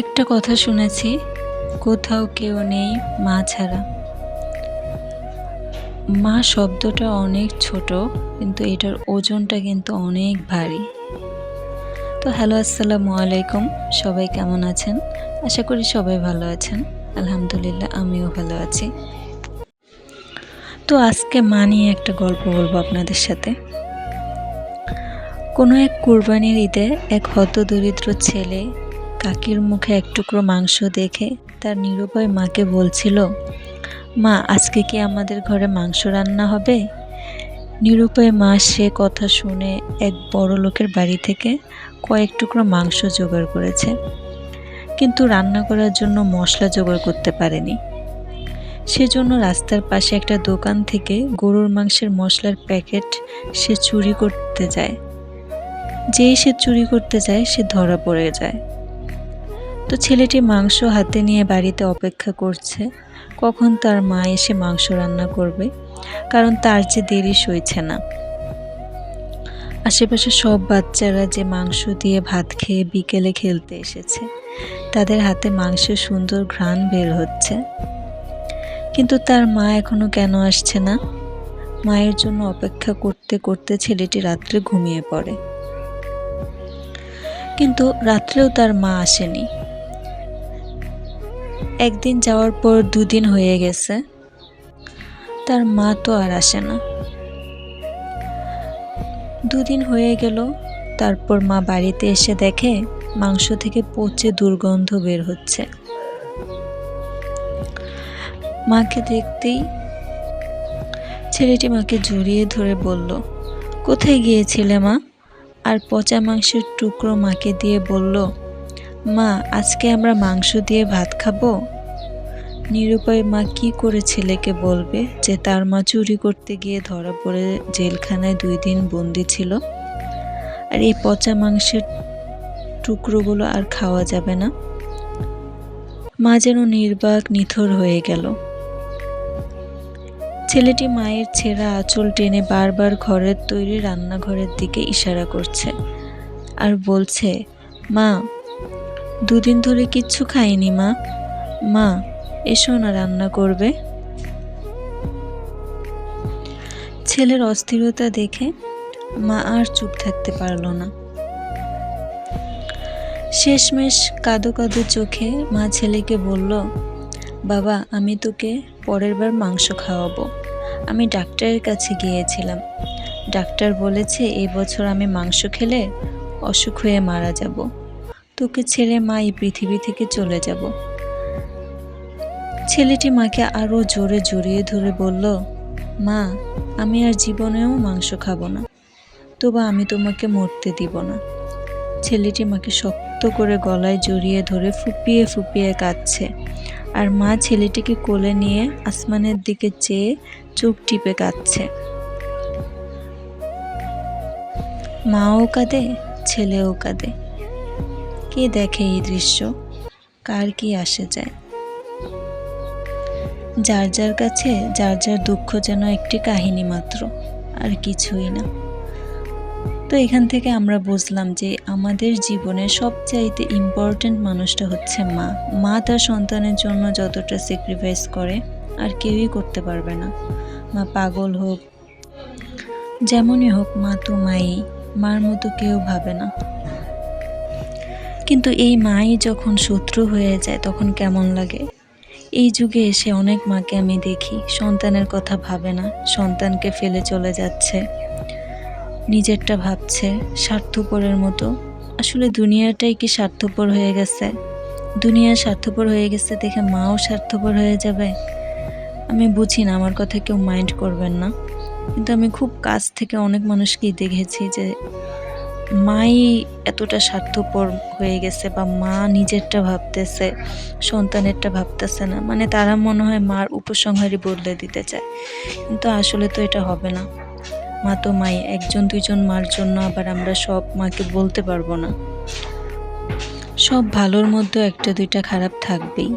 একটা কথা শুনেছি, কোথাও কেউ নেই মা ছাড়া। মা শব্দটা অনেক ছোট, কিন্তু এটার ওজনটা কিন্তু অনেক ভারী। তো হ্যালো, আসসালামু আলাইকুম, সবাই কেমন আছেন? আশা করি সবাই ভালো আছেন। আলহামদুলিল্লাহ, আমিও ভালো আছি। তো আজকে মা নিয়ে একটা গল্প বলব আপনাদের সাথে। কোনো এক কুরবানির ঈদে এক হতদরিদ্র ছেলে কাকির মুখে এক টুকরো মাংস দেখে তার নিরুপায় মাকে বলছিল, মা, আজকে কি আমাদের ঘরে মাংস রান্না হবে? নিরুপায় মা সে কথা শুনে এক বড় লোকের বাড়ি থেকে কয়েক টুকরো মাংস জোগাড় করেছে, কিন্তু রান্না করার জন্য মশলা জোগাড় করতে পারেনি। সেজন্য রাস্তার পাশে একটা দোকান থেকে গরুর মাংসের মশলার প্যাকেট সে চুরি করতে যায়। যেই সে চুরি করতে যায়, সে ধরা পড়ে যায়। তো ছেলেটি মাংস হাতে নিয়ে বাড়িতে অপেক্ষা করছে। কখন তার মা এসে মাংস রান্না করবে? কারণ তার যে দেরি সইছে না। আশেপাশে সব বাচ্চারা যে মাংস দিয়ে ভাত খেয়ে বিকেলে খেলতে এসেছে, তাদের হাতে মাংসের সুন্দর ঘ্রাণ বের হচ্ছে। কিন্তু তার মা এখনও কেন আসছে না? মায়ের জন্য অপেক্ষা করতে করতে ছেলেটি রাত্রে ঘুমিয়ে পড়ে। কিন্তু রাত্রেও তার মা আসেনি। একদিন যাওয়ার পর দুদিন হয়ে গেছে। তার মা তো আর আসে না। দুদিন হয়ে গেল, তারপর মা বাড়িতে এসে দেখে মাংস থেকে পচে দুর্গন্ধ বের হচ্ছে। মাকে দেখতেই ছেলেটি মাকে জড়িয়ে ধরে বলল, কোথায় গিয়েছিলে মা? আর পচা মাংসের টুকরো মাকে দিয়ে বলল মা, আজকে আমরা মাংস দিয়ে ভাত খাব? নিরুপায় মা কি করে ছেলেকে বলবে যে তার মা চুরি করতে গিয়ে ধরা পড়ে জেলখানায় দুই দিন বন্দি ছিল? আর এই পচা মাংসের টুকরোগুলো আর খাওয়া যাবে না? মা যেন নির্বাক, নিথর হয়ে গেল। ছেলেটি মায়ের ছেঁড়া আঁচল টেনে বারবার ঘরের তৈরি রান্নাঘরের দিকে ইশারা করছে আর বলছে, মা দুদিন ধরে কিচ্ছু খাইনি, মা। মা, এসো না রান্না করবে। ছেলের অস্থিরতা দেখে মা আর চুপ থাকতে পারল না। শেষমেশ কাঁদো কাদো চোখে মা ছেলেকে বলল, বাবা, আমি তোকে পরের বার মাংস খাওয়াবো। আমি ডাক্তারের কাছে গিয়েছিলাম। ডাক্তার বলেছে এই বছর আমি মাংস খেলে অসুখ হয়ে মারা যাব। তোকে ছেড়ে মা এই পৃথিবী থেকে চলে যাব। ছেলেটি মাকে আরও জোরে জড়িয়ে ধরে বলল, মা, আমি আর জীবনেও মাংস খাব না। তবু আমি তোমাকে মরতে দিব না। ছেলেটি মাকে শক্ত করে গলায় জড়িয়ে ধরে ফুপিয়ে ফুপিয়ে কাঁদছে। আর মা ছেলেটিকে কোলে নিয়ে আসমানের দিকে চেয়ে চোখ টিপে কাঁদছে। মাও কাঁদে, ছেলেও কাঁদে। কে দেখে এই দৃশ্য? কার কি আসে যায়? যার যার কাছে, যার যার দুঃখ যেন একটি কাহিনী মাত্র, আর কিছুই না। তো এখান থেকে আমরা বুঝলাম যে আমাদের জীবনে সবচাইতে ইম্পর্ট্যান্ট মানুষটা হচ্ছে মা। মা তার সন্তানের জন্য যতটা স্যাক্রিফাইস করে, আর কেউই করতে পারবে না। মা পাগল হোক, যেমনই হোক, মা তো মাই, মার মতো কেউ ভাবে না। কিন্তু এই মাই যখন শত্রু হয়ে যায়, তখন কেমন লাগে? এই যুগে এসে অনেক মাকে আমি দেখি, সন্তানের কথা ভাবে না, সন্তানকে ফেলে চলে যাচ্ছে। নিজেরটা ভাবছে, স্বার্থপরের মতো। আসলে দুনিয়াটাই কি স্বার্থপর হয়ে গেছে? দুনিয়া স্বার্থপর হয়ে গেছে দেখে মাও স্বার্থপর হয়ে যাবে? আমি বুঝি না, আমার কথা কেউ মাইন্ড করবেন না। কিন্তু আমি খুব কাছ থেকে অনেক মানুষকেই দেখেছি যে মাই এতটা স্বার্থপর হয়ে গেছে বা মা নিজেরটা ভাবতেছে, সন্তানেরটা ভাবতেছে না মানে তারা মনে হয় মার উপসংহারই বদলে দিতে চায়। কিন্তু আসলে তো এটা হবে না। মা তো মাই, একজন দুইজন মার জন্য আবার আমরা সব মাকে বলতে পারব না। সব ভালোর মধ্যে একটা দুইটা খারাপ থাকবেই।